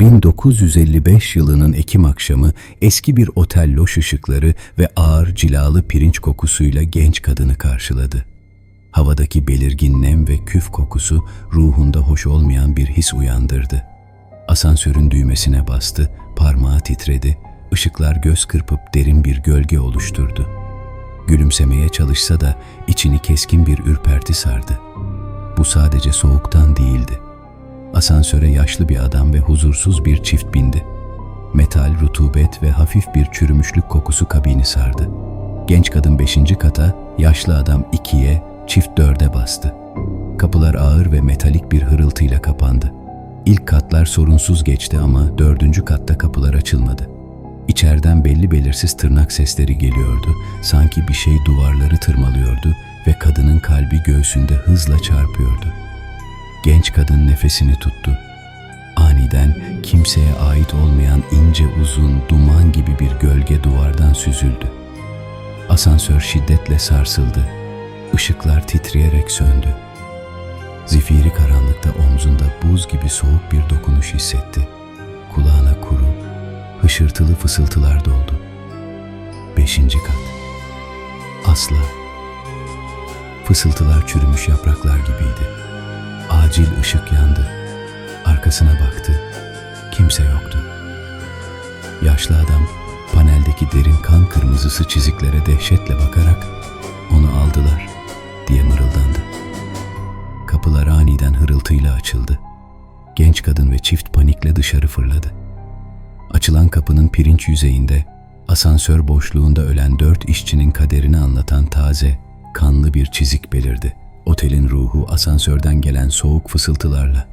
1955 yılının Ekim akşamı eski bir otel loş ışıkları ve ağır cilalı pirinç kokusuyla genç kadını karşıladı. Havadaki belirgin nem ve küf kokusu ruhunda hoş olmayan bir his uyandırdı. Asansörün düğmesine bastı, parmağı titredi, ışıklar göz kırpıp derin bir gölge oluşturdu. Gülümsemeye çalışsa da içini keskin bir ürperti sardı. Bu sadece soğuktan değildi. Asansöre yaşlı bir adam ve huzursuz bir çift bindi. Metal, rutubet ve hafif bir çürümüşlük kokusu kabini sardı. Genç kadın beşinci kata, yaşlı adam ikiye, çift dörde bastı. Kapılar ağır ve metalik bir hırıltıyla kapandı. İlk katlar sorunsuz geçti ama dördüncü katta kapılar açılmadı. İçeriden belli belirsiz tırnak sesleri geliyordu. Sanki bir şey duvarları tırmalıyordu ve kadının kalbi göğsünde hızla çarpıyordu. Genç kadın nefesini tuttu. Aniden kimseye ait olmayan ince uzun duman gibi bir gölge duvardan süzüldü. Asansör şiddetle sarsıldı. Işıklar titreyerek söndü. Zifiri karanlıkta omzunda buz gibi soğuk bir dokunuş hissetti. Kulağına kuru, hışırtılı fısıltılar doldu. Beşinci kat. Asla. Fısıltılar çürümüş yapraklar gibiydi. Acil ışık yandı. Arkasına baktı. Kimse yoktu. Yaşlı adam paneldeki derin kan kırmızısı çiziklere dehşetle bakarak onu aldılar diye mırıldandı. Kapılar aniden hırıltıyla açıldı. Genç kadın ve çift panikle dışarı fırladı. Açılan kapının pirinç yüzeyinde asansör boşluğunda ölen dört işçinin kaderini anlatan taze, kanlı bir çizik belirdi. Otelin ruhu asansörden gelen soğuk fısıltılarla